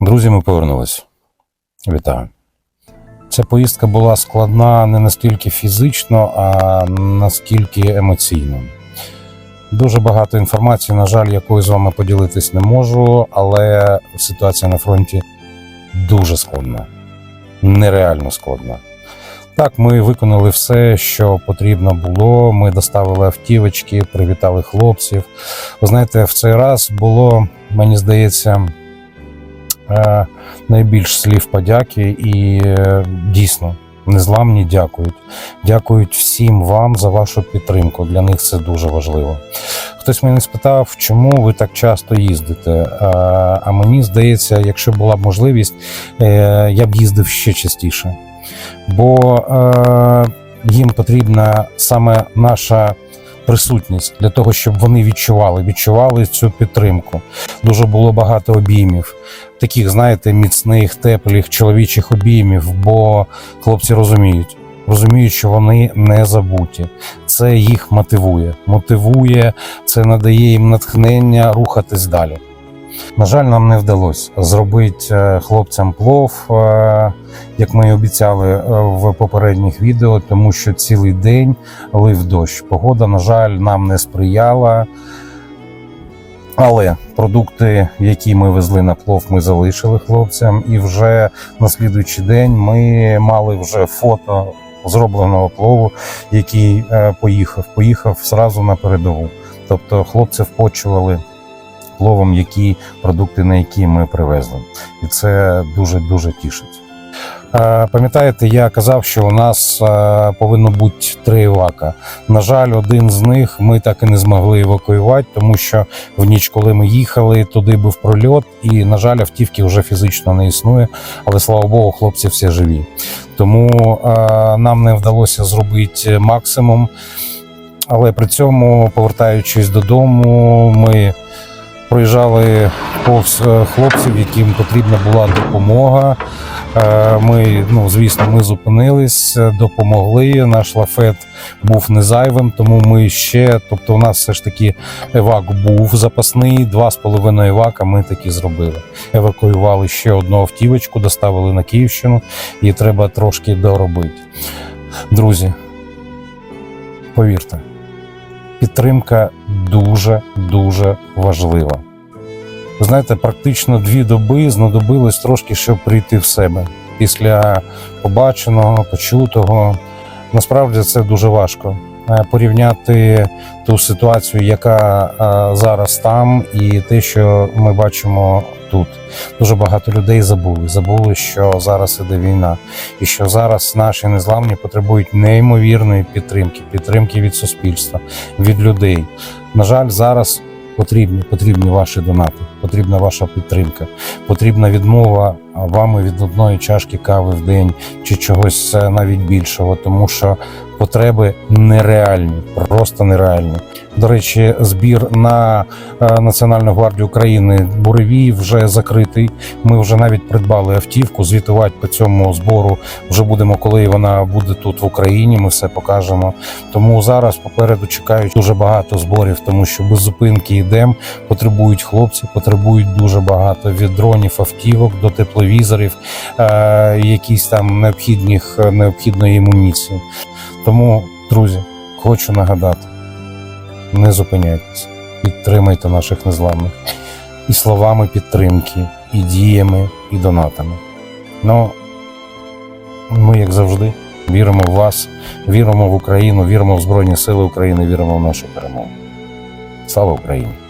Друзі, ми повернулись. Вітаю. Ця поїздка була складна не настільки фізично, а наскільки емоційно. Дуже багато інформації, на жаль, якою з вами поділитись не можу, але ситуація на фронті дуже складна, нереально складна. Так, ми виконали все, що потрібно було. Ми доставили автівочки, привітали хлопців. Ви знаєте, в цей раз було, мені здається, найбільш слів подяки, і е, дійсно незламні дякують. Дякують всім вам за вашу підтримку. Для них це дуже важливо. Хтось мене спитав, чому ви так часто їздите. Е, А мені здається, якщо була б можливість, е, я б їздив ще частіше. Бо е, їм потрібна саме наша присутність для того, щоб вони відчували, відчували цю підтримку. Дуже було багато обіймів, таких, знаєте, міцних, теплих чоловічих обіймів, бо хлопці розуміють. Розуміють, що вони не забуті. Це їх мотивує. Мотивує, це надає їм натхнення рухатись далі. На жаль, нам не вдалося зробити е, хлопцям плов, е, як ми і обіцяли е, в попередніх відео, тому що цілий день лив дощ. Погода, на жаль, нам не сприяла. Але продукти, які ми везли на плов, ми залишили хлопцям, і вже на слідуючий день ми мали вже фото зробленого плову, який поїхав. Поїхав зразу на передову. Тобто хлопців почували пловом, які продукти, на які ми привезли, і це дуже дуже тішить. Е, Пам'ятаєте, я казав, що у нас е, повинно бути три евака. На жаль, один з них ми так і не змогли евакуювати, тому що в ніч, коли ми їхали, туди був прольот, і на жаль, автівки вже фізично не існує. Але слава Богу, хлопці всі живі. Тому е, нам не вдалося зробити максимум. Але при цьому, повертаючись додому, ми проїжджали повз е, хлопців, яким потрібна була допомога. Е, Ми, ну звісно, ми зупинились, допомогли. Наш лафет був не зайвим, тому ми ще, тобто, у нас все ж таки евак був запасний, два з половиною евака ми таки зробили. Евакуювали ще одну автівочку, доставили на Київщину, і треба трошки доробити. Друзі, повірте, підтримка дуже дуже важлива. Ви знаєте, практично дві доби знадобилось трошки, щоб прийти в себе після побаченого, почутого. Насправді це дуже важко Е, порівняти ту ситуацію, яка е, зараз там, і те, що ми бачимо тут. Дуже багато людей забули. Забули, що зараз іде війна, і що зараз наші незламні потребують неймовірної підтримки, підтримки від суспільства, від людей. На жаль, зараз потрібні, потрібні ваші донати, потрібна ваша підтримка, потрібна відмова вами від одної чашки кави в день чи чогось е, навіть більшого, тому що потреби нереальні, просто нереальні. До речі, збір на е, Національну гвардію України Буревій вже закритий. Ми вже навіть придбали автівку. Звітувати по цьому збору вже будемо, коли вона буде тут в Україні. Ми все покажемо. Тому зараз попереду чекають дуже багато зборів, тому що без зупинки йдемо. Потребують хлопці, потребують дуже багато від дронів, автівок до тепловізорів, е, якісь там необхідних необхідної амуніції. Тому, друзі, хочу нагадати не зупиняйтесь, підтримайте наших незламних і словами підтримки, і діями, і донатами. Ну, ми, як завжди, віримо в вас, віримо в Україну, віримо в Збройні Сили України, віримо в нашу перемогу. Слава Україні!